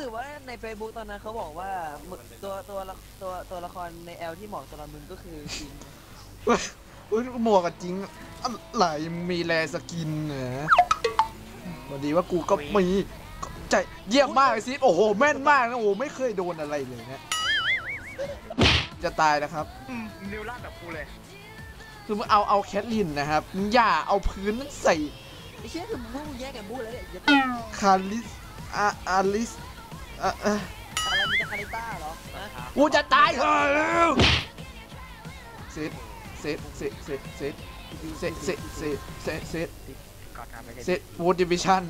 สึกว่าใน Facebook ตอนนั้นเขาบอกว่ามึงตัวตัวละตัวตัวละครในแอลที่เหมาะสำหรับมึงก็คือจริงอุ้ยหมวกกับจริงอะไรมีแลสกินเหรอวันดีว่ากูก็มีใจเยี่ยมมากไอซิดโอ้โหแม่นมากนะโอ้โหไม่เคยโดนอะไรเลยนะจะตายนะครับอืมนิวล่าแบบกูเลยคือมึงเอาเอาแคทลินนะครับมึงอย่าเอาพื้นนั้นใส่ไอ้เชี่ยคือมึงพวกมึงแยกกันบู๊แล้วเนี่ยอย่าคาริสอาอา ริสอะอะอะไรมีแต่คาริต้าเหรอฮะกูจะตายเฮ้ยเซตเซตเซตเซตเซตเซตเซตเซตเซตเซตก่อนทำไปเซตวูดดิวิชั่น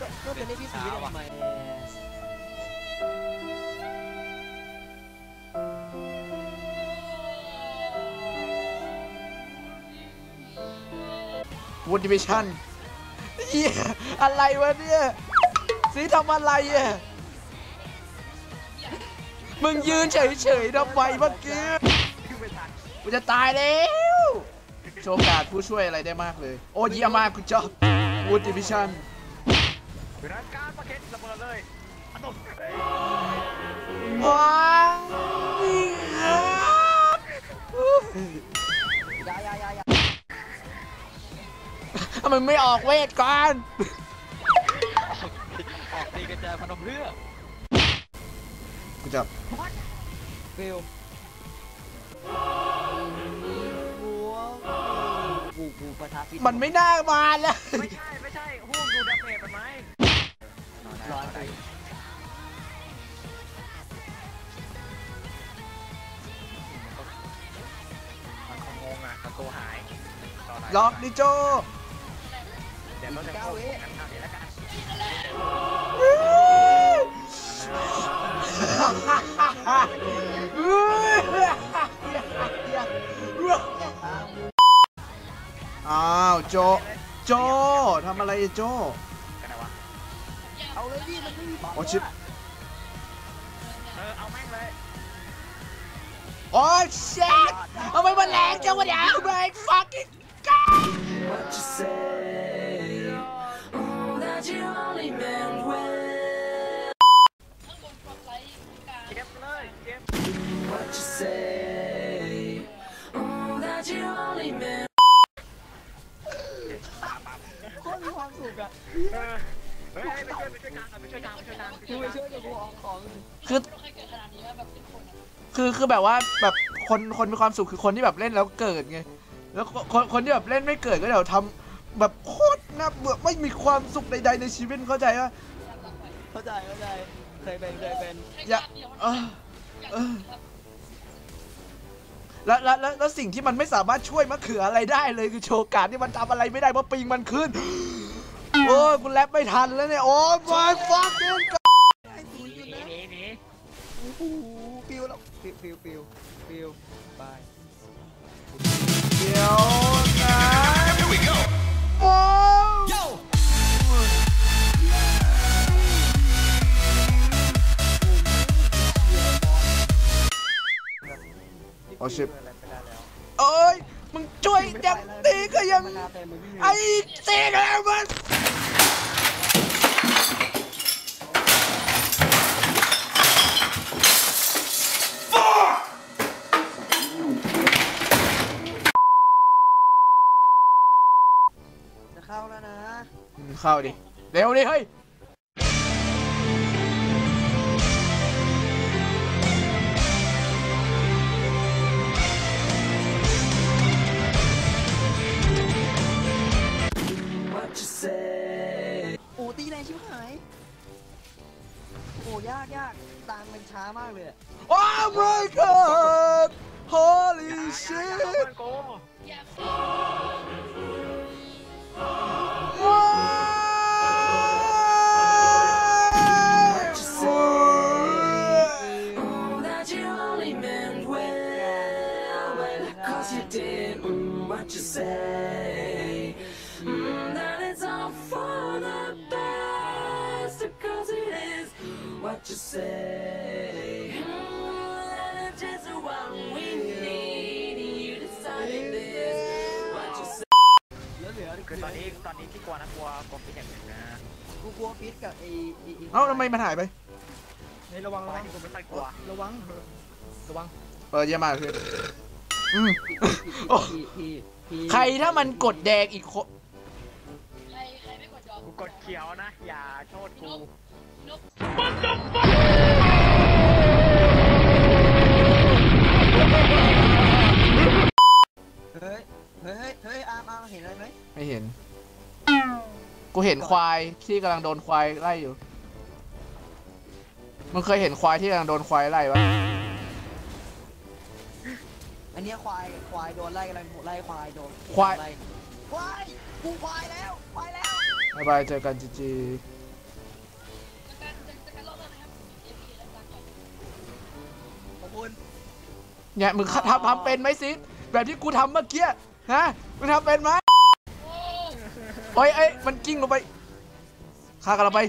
ก็ก็จะเรียกพี่สีได้ทำไมวูดดิวิชั่นเหี้ยอะไรวะเนี่ยสีทำอะไรอะ มึงยืนเฉยๆทำไมเมื่อกี้กูจะตายแล้ว โชว์การผู้ช่วยอะไรได้มากเลย โอ้เยี่ยมมากคุณจ๊อบวูดดิวิชั่นอยู่นั้นการประเก็ตระเบิดเลยอะตบว้าวนี่ครับอยยายายทำไมไม่ออกเวทก่อน ออกตีกระจายพนมเพื่อ กูจะฟิลบัวกูกูปะทะฟิตมันไม่น่ามาแล้วไม่ใช่ ไม่ใช่หุ้มดูดาเมจมันไหมร้อยไปมันคงงงอะประตูหายต่อไหนล็อกดิโจ อ้าวโจ โจทำอะไรโจกันไหนวะเอาเลยพี่มันไม่มีบล็อกโอ้ชิบเออเอาแม่งเลยโอ้เชดทำไมมันแรงจังวะเนี่ยแรงฟักกิ้งก้า What you say? Oh, that you only meant well. เก็บเลยเก็บ What you say? กูออกของคือคือคือแบบว่าแบบคนคนมีความสุขคือคนที่แบบเล่นแล้วเกิดไงแล้วคนคนที่แบบเล่นไม่เกิดก็เดี๋ยวทำแบบโคตรน่าเบื่อไม่มีความสุขใด ๆ ในชีวิตเข้าใจปะเข้าใจเข้าใจเคยเป็นเคยเป็นอย่าเออเออแล้วแล้วแล้วแล้วสิ่งที่มันไม่สามารถช่วยมะเขืออะไรได้เลยคือโชว์การดที่มันทำอะไรไม่ได้เพราะปิงมันขึ้น โอ้ยกูแรปไม่ทันแล้วเนี่ย โอ้ย my fucking god uh, phiêu lắm phiêu phiêu phiêu phiêu bye phiêu này here we go oh. Yo. Oh shit เอ้ยมึงช่วยยังตีก็ยังไอ้เจ๊กันมัน เข้าดิ เร็วดิเฮ้ย What you say? โอ้ตีแรงชิบหาย โอ้ยากยากตังมันช้ามากเลยอะ Oh my god Holy อย่า shit อย่า ตอนนี้ตอนนี้ที่กลัวนะกลัวกลัวเป็นอย่างหนึ่งนะกูกลัวฟิตกับไอ้ไอ้ไอ้เอ้าทำไมมันหายไป เฮ้ยระวังระฝ่าวัยงที่กูไม่ค่อยกลัวระวังระวังเปิดเยี่ยมมากคืออืมโอ้พี่พี่พี่ใครถ้ามันกดแดงอีกคนใครใครไม่กดจอกูกดเขียวนะ อย่าโทษกูนกเฮ้ยเฮ้ยเฮ้ยอาร์มอาร์มเห็นอะไรไหมไม่เห็น กูเห็นควายที่กำลังโดนควายไล่อยู่ มึงเคยเห็นควายที่กำลังโดนควายไล่ปะอันเนี้ยควายควายโดนไล่กำลังไล่ควายโดนควายไล่ควายกูควายแล้วควายแล้วบายบายเจอกันจีจีจะการจะจะการรอบแล้วนะครับเอพีแล้วการก่อนขอบคุณเนี่ยมึงทำทำเป็นไหมซิ แบบที่กูทำเมื่อกี้ ฮะ มึงทำเป็นไหมโอ้ โอ้ยเอ้ยมันกิ้งลงไปฆ่ากันเราไป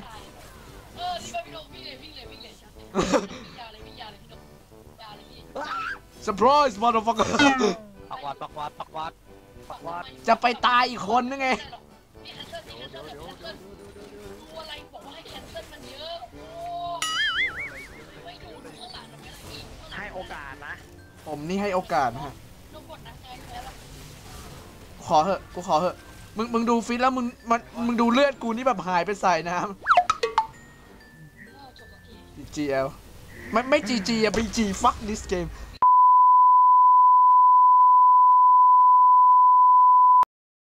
เออนี่ไปพี่นกวิ่งเลยวิ่งเลยวิ่งเลยชัดเลยวิ่งยาวเลยวิ่งยาวเลยพี่นกยาวเลยพี่ surprise motherfucker ปักวัดปักวัดปักวัดปักวัดจะไปตายอีกคนนึงไงพี่แคนเซิลพี่แคนเซิลแคนเซิลดูอะไรบอกว่าให้แคนเซิลมันเยอะโอ้ไม่ดูดูข้างหลังมันไม่ละอีกให้โอกาสนะ ผมนี่ให้โอกาสนะฮะนกกดนะไงแพ้แล้วขอเหอะกูขอเหอะ มึงมึงดูฟิตแล้วมึงมันมึงดูเลือดกูนี่แบบหายไปใส่น้เออจบสักทีำ GGL ไม่ไม่ GG อะ BG fuck this game